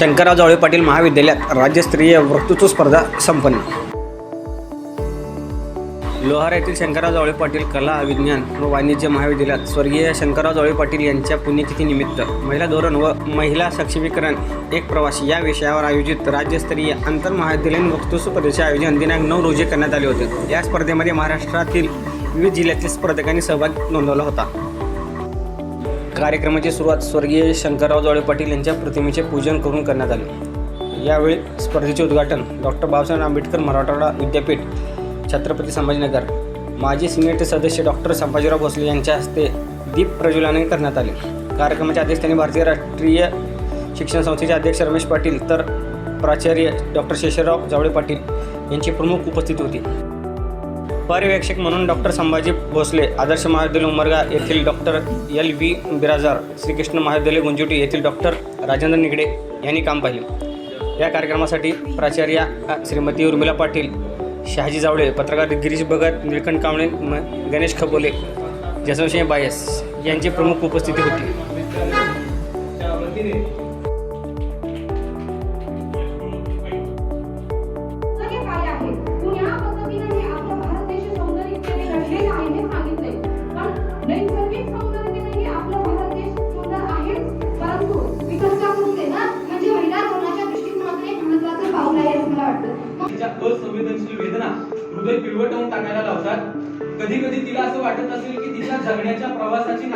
शंकरराव जावळे पाटील महाविद्यालयात राज्यस्तरीय वक्तृत्व स्पर्धा संपन्न. लोहारा येथील शंकरराव जावळे पाटील कला विज्ञान व वाणिज्य महाविद्यालयात स्वर्गीय शंकरराव जावळे पाटील यांच्या पुण्यतिथीनिमित्त महिला धोरण व महिला सक्षमीकरण एक प्रवास या विषयावर आयोजित राज्यस्तरीय आंतरमहाविद्यालयीन वक्तृत्व स्पर्धेचे आयोजन दिनांक नऊ रोजी करण्यात आले होते. या स्पर्धेमध्ये महाराष्ट्रातील विविध जिल्ह्यातील स्पर्धकांनी सहभाग नोंदवला होता. कार्यक्रमाची सुरुवात स्वर्गीय शंकरराव जावळे पाटील यांच्या प्रतिमेचे पूजन करून करण्यात आले. यावेळी स्पर्धेचे उद्घाटन डॉक्टर बाबासाहेब आंबेडकर मराठवाडा विद्यापीठ छत्रपती संभाजीनगर. माजी सिनेट सदस्य डॉक्टर संभाजीराव भोसले यांच्या हस्ते दीप प्रज्वलने करण्यात आले. कार्यक्रमाच्या अध्यक्षस्थानी भारतीय राष्ट्रीय शिक्षण संस्थेचे अध्यक्ष रमेश पाटील तर प्राचार्य डॉक्टर शेषराव जावळे पाटील यांची प्रमुख उपस्थिती होती. पर्यवेक्षक म्हणून डॉक्टर संभाजी भोसले आदर्श महाविद्यालय उमरगा येथील doctor L V Birajar Shrikrishna महाविद्यालय गुंजुटी येथील डॉक्टर राजेंद्र निगडे यांनी काम पाहिले. या कार्यक्रमासाठी प्राचार्या श्रीमती उर्मिला पाटील शहाजी जावळे पत्रकार गिरीश भगत निळकंठ कांबळे म- गणेश खबोले जसवसिंह बायस यांची प्रमुख उपस्थिती होती. असंवेदनशील वेदना हृदय पिळवटवून टाकायला लावतात. कधी कधी तिला असं वाटत असेल की तिच्या जगण्याच्या प्रवासाची